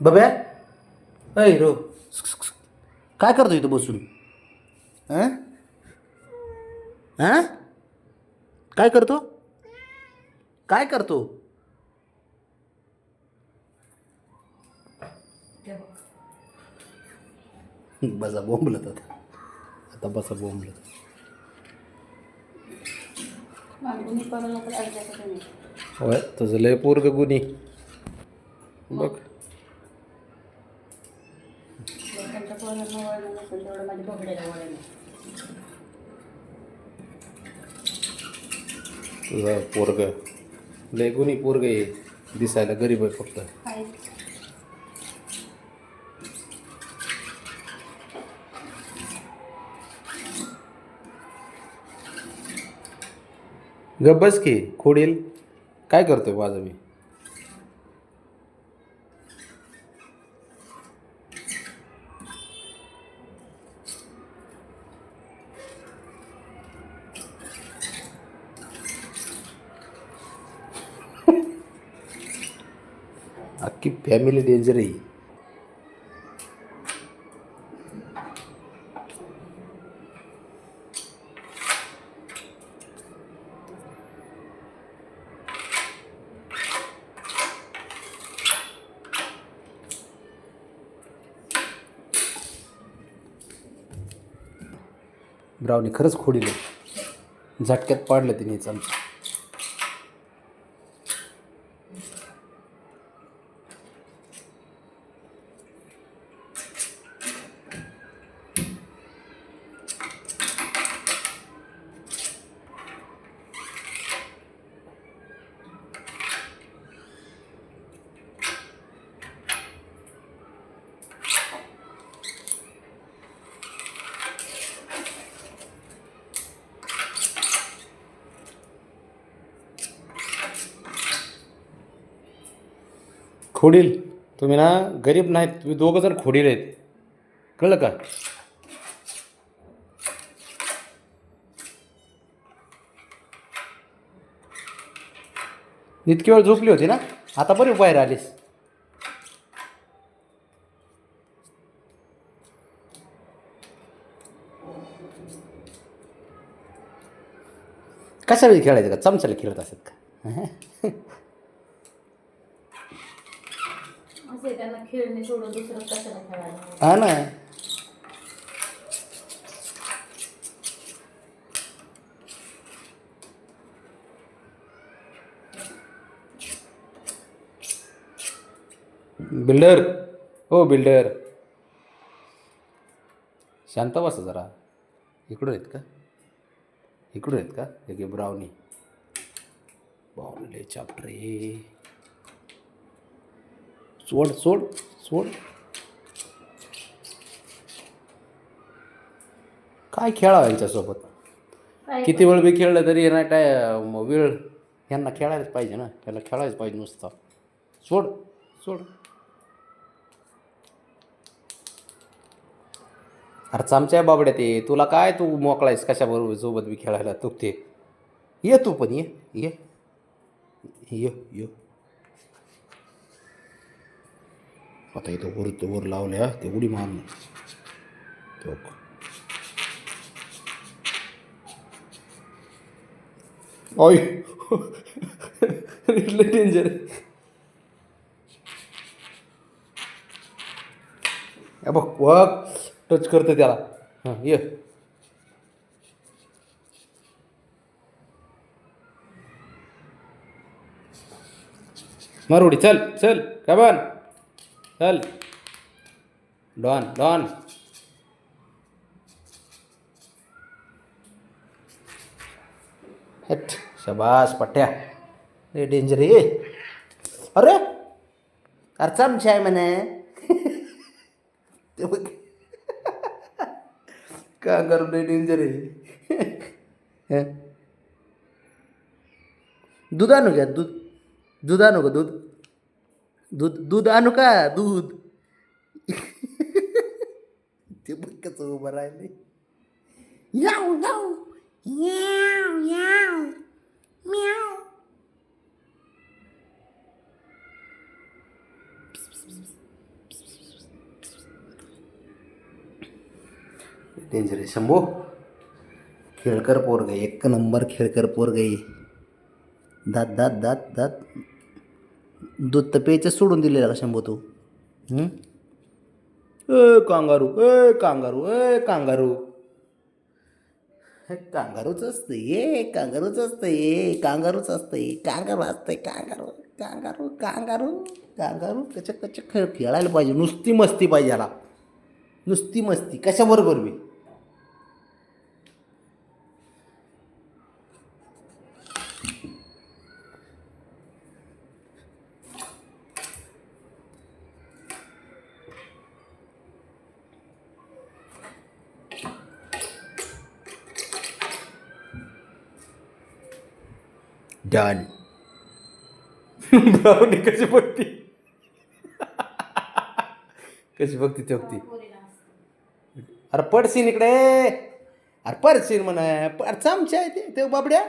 बब्या अय रो. काय करतो इथं बसून? हां हां काय करतो? काय करतो? बसा बोंबलत आता. आता बसा बोंबलत. होय तुझं लय पोरग गुन्हे. बघ. पोरग. लय गुन्हे पोरग आहे. दिसायला गरीब आहे फक्त. गब्बस की खोडील. काय करतोय माझं मी की फॅमिली डेंजर आहे. ब्राउनी खरंच खोडील. झटक्यात पाडलं तिने चमचा खोडील. तुम्ही ना गरीब नाहीत तुम्ही दोघं जण खोडील आहेत. कळलं का? इतकी वेळ झोपली होती ना? आता बरी बाहेर आलीस. कशा वेळी खेळायचं का? चमच्याला खेळत असत का? असे त्यांना खेळणे सोडून दुसरं खेळायला? हा ना. बिल्डर हो बिल्डर. शांत बसा जरा. इकडं आहेत का? इकडं आहेत का? एक ब्राउनी. बावले चाप्टर सोड सोड सोड. काय खेळावं यांच्यासोबत? किती वेळ बी खेळलं तरी ना काय वेळ ह्यांना खेळायलाच पाहिजे ना. त्याला खेळायच पाहिजे नुसतं. सोड सोड. अरे चामच्या बाबड्या ते तुला काय तू मोकळायस कशाबरोबर सोबत बी खेळायला तू ते? ये तू पण ये. ये ये ये आता इथं वर वर लावल्या ते उडी मारण. तो ओय डेंजर आहे बघ बघ टच करते त्याला. हां ये. मारुडी चल चल. कमान चल. Don don. हट शबास पट्ट्या रे डेंजर अरे अरे चमचा आहे म्हणे. ते बघ. का करू लय डेंजर आहे? हं? दूध आणू का दूध. दूध आणू का दूध. दूध दूध आणू का? दूध. ते बघ कसं उभं राहिले याव याव याव याव. म्याव. डेंजर आहे. शंभो खेळकर पोर गई एक नंबर खेळकर पोर गई दात दात दात दात. दूध तर प्यायचं सोडून दिलेलं का तू? ए कांगारू ए कांगारू ए कांगारू. हे कांगारूच असतं ये कांगारूच असतं ये कांगारूच असतं ये कांगारू असतंय कांगारू कांगारू कांगारू कांगारू. कच कच खेळ खेळायला पाहिजे नुसती मस्ती पाहिजे ह्याला. नुसती मस्ती कशाबरोबर मी डन ब्राउनी कशी बघती? कशी बघती ते बघती अरे पडशीन इकडे. अरे पडशीन म्हणा. अरे चमचा आहे ते बाबड्या.